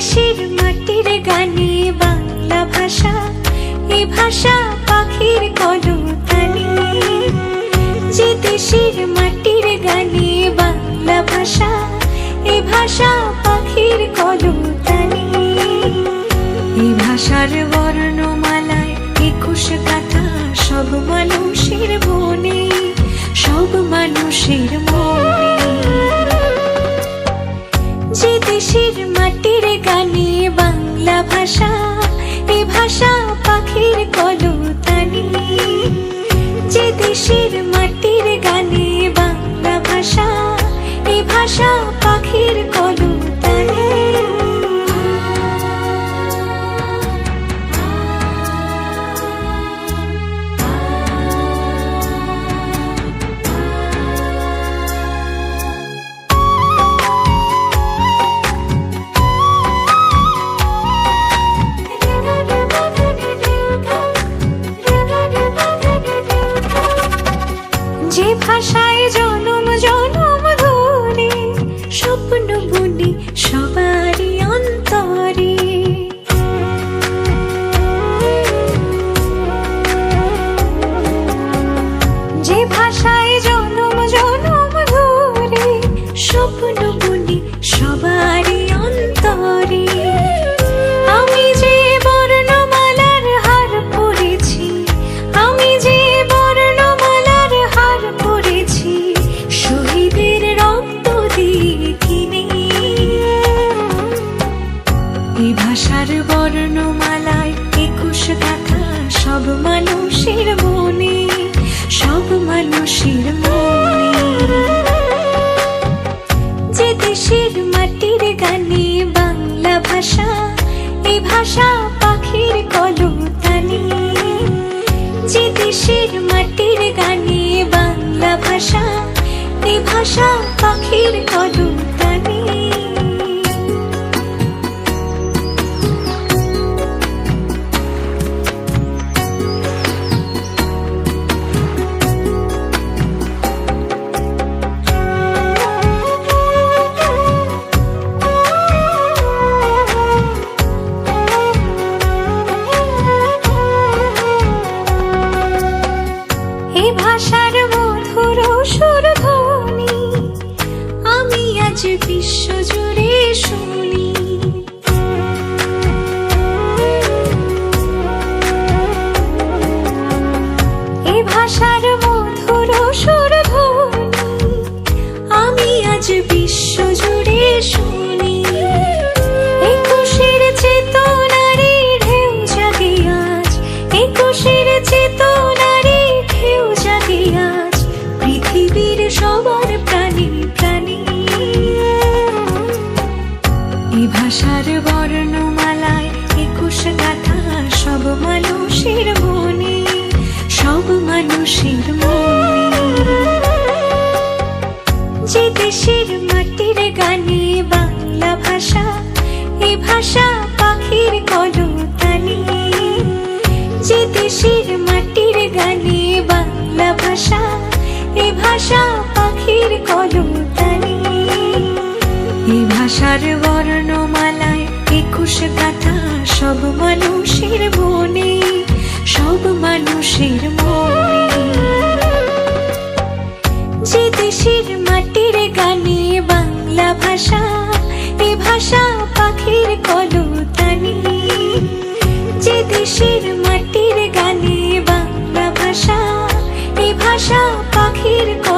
দেশের মাটির গানে বাংলা ভাষা, এ ভাষা পাখির কলতানি যে দেশের মাটির গানে বাংলা ভাষা, এ ভাষা পাখির কলতানি এ ভাষার বর্ণমালায় একুশ কথা, সব মানুষের মনে, সব মানুষের মনে সব মানুষের মনে, সব মানুষের মনে। যে দেশের মাটির গানে বাংলা ভাষা এই ভাষা পাখির কলতানি। যে দেশের মাটির গানে বাংলা ভাষা এই ভাষা পাখির কলতানি। এ মানুষের মনে। যে দেশের মাটির গানে বাংলা ভাষা, এ ভাষা পাখির কলতানি। যে দেশের মাটির গানে বাংলা ভাষা, এ ভাষা পাখির কলতানি। এই ভাষার বর্ণমালায় একুশ গাথা সব মানুষের মনে, সব মানুষের মনে। ভাষা, এ ভাষা পাখির কলতানি। যে দেশের মাটির গানে বাংলা ভাষা, এ ভাষা পাখির কলতানি